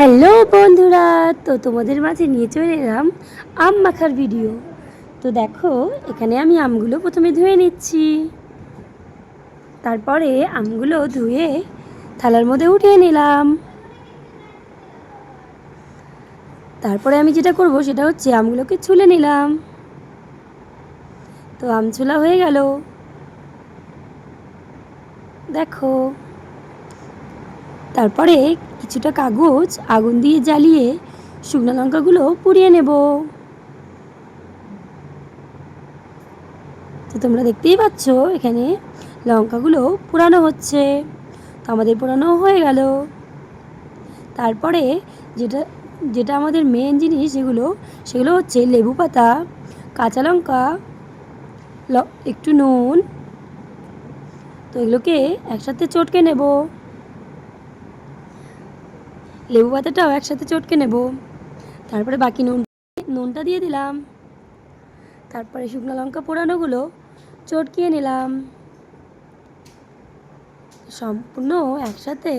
Hello বন্ধুরা, তো তোমাদের মাঝে নিয়ে চলে এলাম আম মাখার ভিডিও তো দেখো, এখানে আমি আমগুলো প্রথমে ধুয়ে নিচ্ছি। তারপরে আমগুলো ধুয়ে থালার মধ্যে উঠিয়ে নিলাম। তারপরে আমি যেটা করব, সেটা হচ্ছে আমগুলোকে ছুলে নিলাম। তো আম ছোলা হয়ে গেল। দেখো তারপরে কিছুটা কাগজ আগুন দিয়ে জ্বালিয়ে শুকনো লঙ্কাগুলো পুড়িয়ে নেব। তো তোমরা দেখতেই পাচ্ছ, এখানে লঙ্কাগুলো পোড়ানো হচ্ছে। তো আমাদের পোড়ানো হয়ে গেল। তারপরে যেটা যেটা আমাদের মেন জিনিস যেগুলো সেগুলো হচ্ছে লেবু পাতা, কাঁচা লঙ্কা একটু নুন। তো এগুলোকে একসাথে চটকে নেব। লেবু পাতাটাও একসাথে চটকে নেব। তারপরে বাকি নুন নুনটা দিয়ে দিলাম। তারপরে শুকনো লঙ্কা পোড়ানোগুলো চটকিয়ে নিলাম। সম্পূর্ণ একসাথে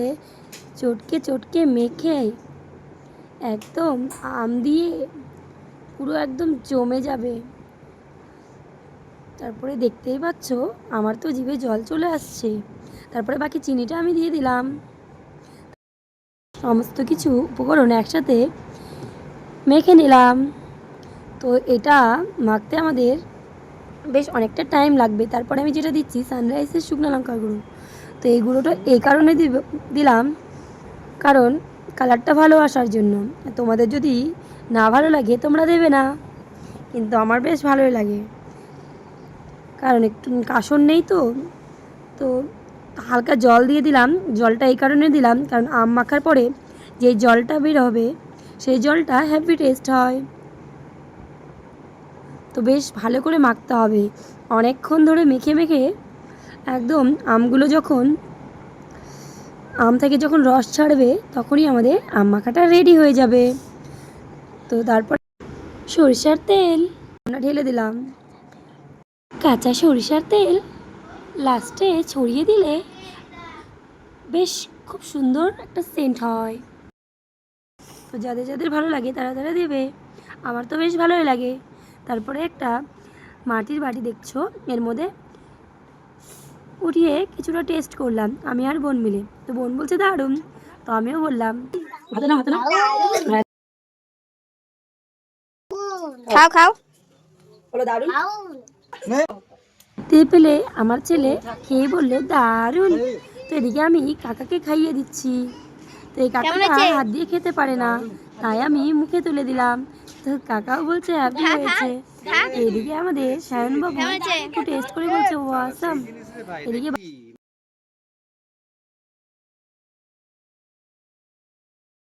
চটকে চটকে মেখে একদম আম দিয়ে পুরো একদম জমে যাবে। তারপরে দেখতেই পাচ্ছ, আমার তো জিভে জল চলে আসছে। তারপরে বাকি চিনিটা আমি দিয়ে দিলাম। সমস্ত কিছু উপকরণ একসাথে মেখে নিলাম। তো এটা মাখতে আমাদের বেশ অনেকটা টাইম লাগবে। তারপরে আমি যেটা দিচ্ছি সানরাইসের শুকনো লঙ্কার গুঁড়ো। তো এই গুঁড়োটা এই কারণে দিলাম। কারণ কালারটা ভালো আসার জন্য। তোমাদের যদি না ভালো লাগে, তোমরা দেবে না। কিন্তু আমার বেশ ভালোই লাগে। কারণ একটু কাসন নেই তো। তো হালকা জল দিয়ে দিলাম, জলটা এই কারণে দিলাম, কারণ আম মাখার পরে যে জলটা বের হবে, সেই জলটা হ্যাপি টেস্ট হয়। তো বেশ ভালো করে মাখতে হবে। অনেকক্ষণ ধরে মেখে মেখে একদম আমগুলো যখন, আম থেকে যখন রস ছাড়বে, তখনই আমাদের আম মাখাটা রেডি হয়ে যাবে। তো তারপর সরিষার তেল, আমরা ঢেলে দিলাম। কাঁচা সরিষার তেল লাস্টে ছড়িয়ে দিলে বেশ খুব সুন্দর একটা সেন্ট হয়। তো যাদের যাদের ভালো লাগে তারা তারা দেবে। আমার তো বেশ ভালোই লাগে। তারপরে একটা মাটির বাটি দেখছ? এর মধ্যে উঠিয়ে কিছুটা টেস্ট করলাম। আমি আর বোন মিলে। তো বোন বলছে দারুণ। তো আমিও বললাম হাতে না হাতে না খাও খাও। তে পেলে আমার ছেলে খেয়ে বলল দারুণ। তো এদিকে আমি কাকাকে খাইয়ে দিচ্ছি। তো এই কাকাটা হাত দিয়ে খেতে পারে না। তাই আমি মুখে তুলে দিলাম। তো কাকাও বলছে হ্যাপি হয়েছে? এদিকে আমাদের সায়ন বাবু একটু টেস্ট করে বলছে ও আসাম এদিকে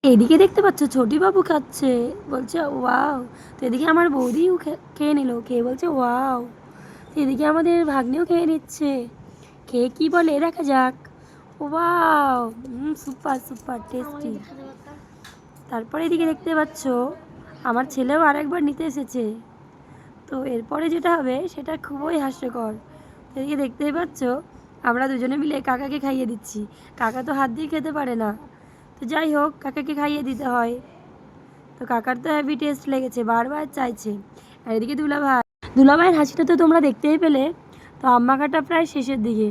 এদিকে দেখতে পাচ্ছ ছোটি বাবু খাচ্ছে। বলছে ওয়াও। তো এদিকে আমার বৌদিও খেয়ে নিল। খেয়ে বলছে ওয়াও। এদিকে আমাদের ভাগ্নেও খেয়ে নিচ্ছে। খেয়ে কি বলে? দেখা যাক। Wow super super, tasty. তারপরে এদিকে দেখতে পাচ্ছ, আমার ছেলেও আরেকবার নিতে এসেছে। তো এরপরে যেটা হবে, সেটা খুবই হাস্যকর। এদিকে দেখতেই পাচ্ছ, আমরা দুজনে মিলে কাকাকে খাইয়ে দিচ্ছি। কাকা তো হাত দিয়ে খেতে পারে না। তো যাই হোক, কাকাকে খাইয়ে দিতে হয়। তো কাকার তো হ্যাভি টেস্ট লেগেছে, বারবার চাইছে। আর এদিকে দুলা দুলাভাই দুলাভাইয়ের হাসিটা তো তোমরা দেখতেই পেলে। তো আম্মা কাটা প্রায় শেষের দিকে।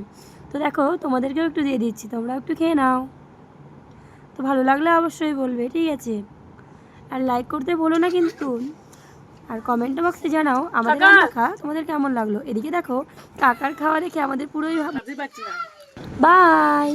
তো দেখো তোমাদেরকেও একটু দিয়ে দিচ্ছি তোমরা একটু খেয়ে নাও। তো ভালো লাগলে অবশ্যই বলবে ঠিক আছে? আর লাইক করতে বলো না কিন্তু। আর কমেন্ট বক্সে জানাও আমাদের খা তোমাদের কেমন লাগল? এদিকে দেখো কাকার খাওয়া দেখে আমাদের পুরোই বাই